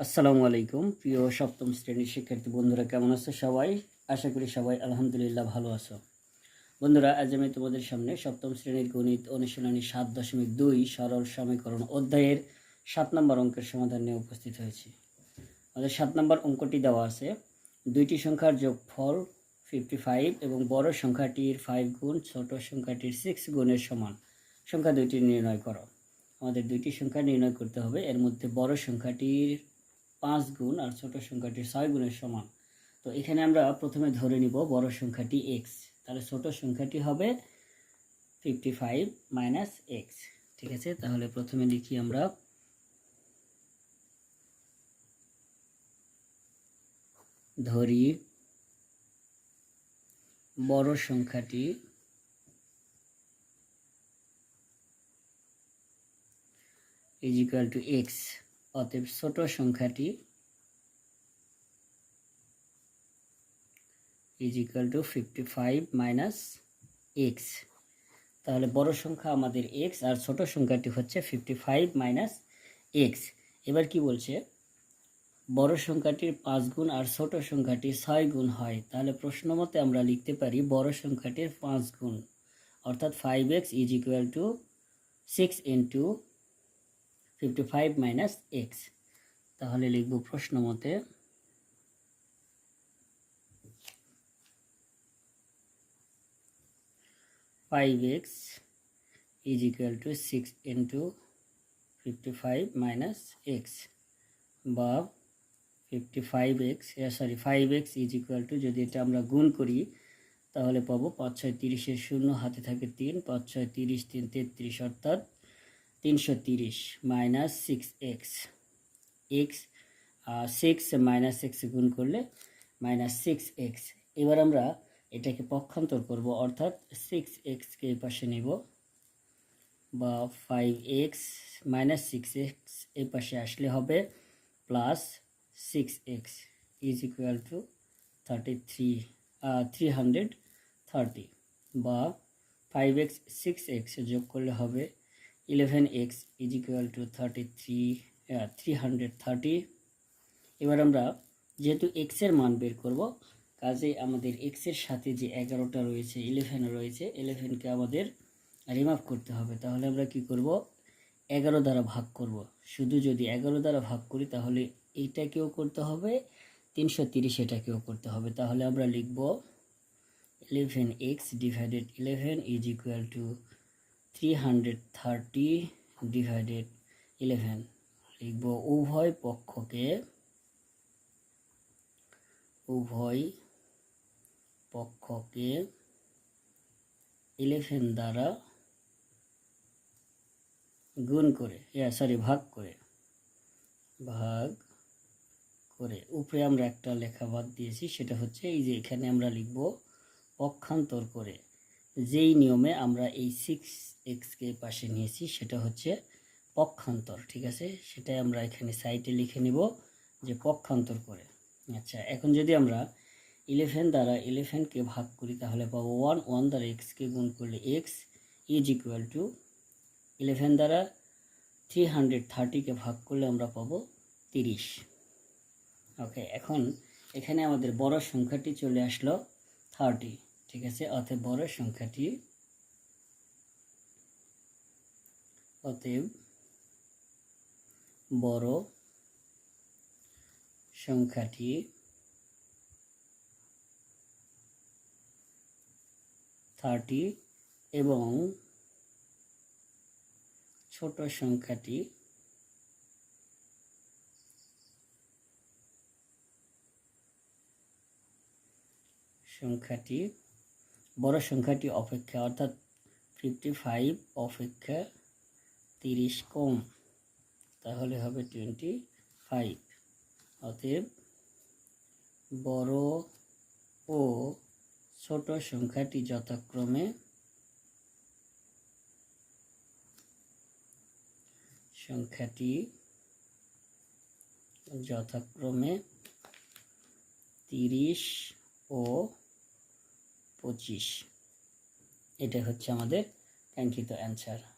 আসসালামু আলাইকুম। প্রিয় সপ্তম শ্রেণির শিক্ষার্থী বন্ধুরা, কেমন আছো সবাই? আশা করি সবাই আলহামদুলিল্লাহ ভালো আছো। বন্ধুরা, আজ আমি তোমাদের সামনে সপ্তম শ্রেণির গণিত অনুশীলনী সাত দশমিক দুই সরল সমীকরণ অধ্যায়ের সাত নম্বর অঙ্কের সমাধান নিয়ে উপস্থিত হয়েছি। আমাদের সাত নম্বর অঙ্কটি দেওয়া আছে। দুইটি সংখ্যার যোগফল ফিফটি ফাইভ এবং বড় সংখ্যাটির ফাইভ গুণ, ছোট সংখ্যাটির সিক্স গুণের সমান। সংখ্যা দুইটি নির্ণয় করো। আমাদের দুইটি সংখ্যা নির্ণয় করতে হবে। এর মধ্যে বড় সংখ্যাটির পাঁচ গুণ আর ছোট সংখ্যাটির ছয় গুণের সমান। তো এখানে আমরা প্রথমে ধরে নিব বড় সংখ্যাটি এক্স তাহলে ছোট সংখ্যাটি হবে ফিফটি ফাইভ মাইনাস এক্স ঠিক আছে? তাহলে প্রথমে লিখি আমরা ধরি বড় সংখ্যাটি ইকুয়াল টু এক্স অতএব ছোট সংখ্যাটি is equal to fifty five minus X তাহলে বড় সংখ্যা আমাদের এক্স আর ছোট সংখ্যাটি হচ্ছে ফিফটি ফাইভ মাইনাস এক্স এবার কি বলছে? বড় সংখ্যাটির পাঁচ গুণ আর ছোট সংখ্যাটির ছয় গুণ হয়। তাহলে প্রশ্ন মতে আমরা লিখতে পারি বড় সংখ্যাটির পাঁচ গুণ। অর্থাৎ five X is equal to six into fifty five minus X তাহলে লিখব প্রশ্ন মতে five X is equal to six into fifty five minus X বা fifty five X sorry five X is equal to যদি এটা আমরা গুণ করি, তাহলে পাবো পাঁচ ছয় তিরিশের শূন্য, হাতে থাকে তিন, পাঁচ ছয় তিরিশ, তিন, তেত্রিশ, অর্থাৎ তিনশো তিরিশ minus six X X six minus X গুণ করলে মাইনাস সিক্স এক্স এবার আমরা এটাকে পক্ষান্তর করব, অর্থাৎ সিক্স এক্সকে এই পাশে নেব বা five X minus six X এই পাশে আসলে হবে plus six X is equal to thirty three three hundred thirty বা ফাইভ এক্স সিক্স এক্স যোগ করলে হবে eleven X is equal to thirty three three hundred thirty এবার আমরা যেহেতু এক্সের মান বের করব, কাজে আমাদের এক্সের সাথে যে এগারোটা রয়েছে ইলেভেন রয়েছে ইলেভেনকে আমাদের রিমাভ করতে হবে। তাহলে আমরা কি করব? এগারো দ্বারা ভাগ করব। শুধু যদি এগারো দ্বারা ভাগ করি, তাহলে এইটাকেও করতে হবে, তিনশো তিরিশ এটাকেও করতে হবে। তাহলে আমরা লিখব eleven X divided eleven is equal to three hundred thirty divided eleven লিখব উভয় পক্ষকে উভয় পক্ষকে ইলেভেন দ্বারা গুণ করে সরি ভাগ করে ভাগ করে। উপরে আমরা একটা লেখা বাদ দিয়েছি, সেটা হচ্ছে এই যে এখানে আমরা লিখব পক্ষান্তর করে। যেই নিয়মে আমরা এই সিক্স এক্সকে পাশে নিয়েছি, সেটা হচ্ছে পক্ষান্তর, ঠিক আছে? সেটাই আমরা এখানে সাইটে লিখে নিব যে পক্ষান্তর করে। আচ্ছা এখন যদি আমরা ইলেভেন দ্বারা ইলেভেনকে ভাগ করি, তাহলে পাবো ওয়ান ওয়ান দ্বারা এক্সকে গুণ করলে X is equal to eleven দ্বারা থ্রি হান্ড্রেড থার্টিকে ভাগ করলে আমরা পাবো তিরিশ। ওকে এখন এখানে আমাদের বড় সংখ্যাটি চলে আসলো থার্টি ঠিক আছে? অতএব বড় সংখ্যাটি অতএব বড় সংখ্যাটি থার্টি এবং ছোট সংখ্যাটি সংখ্যাটি বড় সংখ্যাটি অপেক্ষা, অর্থাৎ ফিফটি ফাইভ অপেক্ষা তিরিশ কম, তাহলে হবে টোয়েন্টি ফাইভ অতএব বড় ও ছোট সংখ্যাটি যথাক্রমে সংখ্যাটি যথাক্রমে তিরিশ ও পঁচিশ। এটা হচ্ছে আমাদের কাঙ্ক্ষিত অ্যান্সার